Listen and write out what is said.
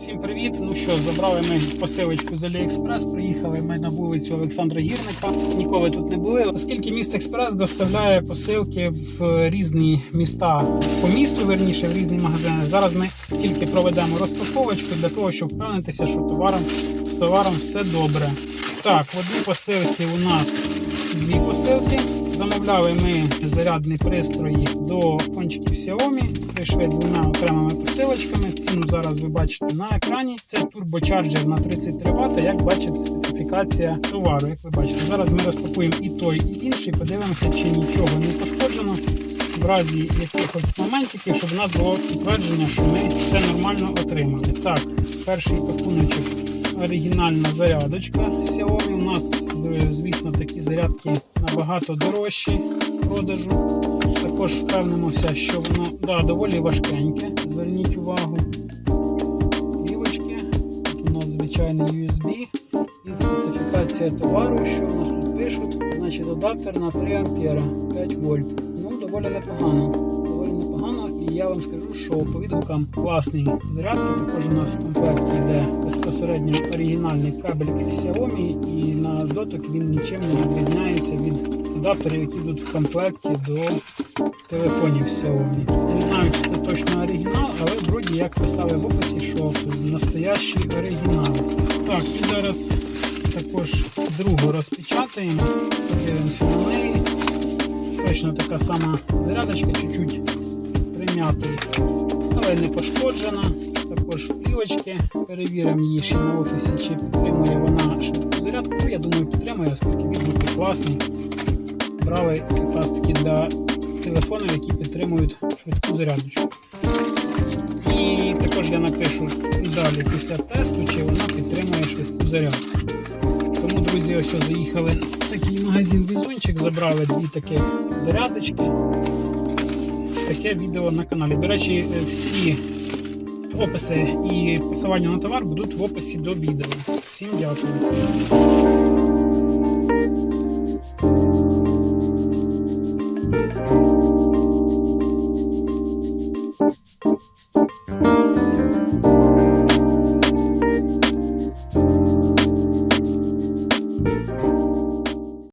Всім привіт! Ну що, забрали ми посилочку з Аліекспрес. Приїхали ми на вулицю Олександра Гірника. Ніколи тут не були, оскільки міст Експрес доставляє посилки в різні міста по місту, верніше в різні магазини. Зараз ми тільки проведемо розпаковочку для того, щоб впевнитися, що товаром з товаром все добре. Так, в одній посилці у нас дві посилки. Замовляли ми зарядні пристрої до кончиків Xiaomi. Прийшли двома окремими посилочками. Ціну зараз ви бачите на екрані. Це турбочарджер на 33 Вт. Як бачите, специфікація товару. Як ви бачите, зараз ми розпакуємо і той, і інший. Подивимося, чи нічого не пошкоджено. В разі якихось моментів, щоб у нас було підтвердження, що ми все нормально отримали. Так, перший пакуночок оригінальна зарядочка Xiaomi. У нас, звісно, такі зарядки набагато дорожчі в продажу. Також впевнимося, що воно да, доволі важкеньке. Зверніть увагу. Плівочки. Тут у нас звичайний USB і специфікація товару, що у нас тут пишуть. Значить, адаптер на 3 ампера 5 вольт. Ну, доволі непогано. Я вам скажу, що по класні зарядки. Також у нас в комплекті йде безпосередньо оригінальний кабель Xiaomi, і на дотик він нічим не відрізняється від адаптерів, які йдуть в комплекті до телефонів Xiaomi. Не знаю, чи це точно оригінал, але вроді як писали в описі, що настоящий оригінал. Так, і зараз також другу розпечатаємо, подивимося на неї. Точно така сама зарядочка, чуть-чуть прим'ятий, але не пошкоджена. Також плівочки. Перевіримо її ще на офісі, чи підтримує вона швидку зарядку. Ну, я думаю, підтримує, оскільки відгуки класний. Брали якраз таки для телефонів, які підтримують швидку зарядочку. І також я напишу далі після тесту, чи вона підтримує швидку зарядку. Тому, друзі, ось заїхали в такий магазин Візончик, забрали дві таких зарядочки. Таке відео на каналі. До речі, всі описи і посилання на товар будуть в описі до відео. Всім дякую.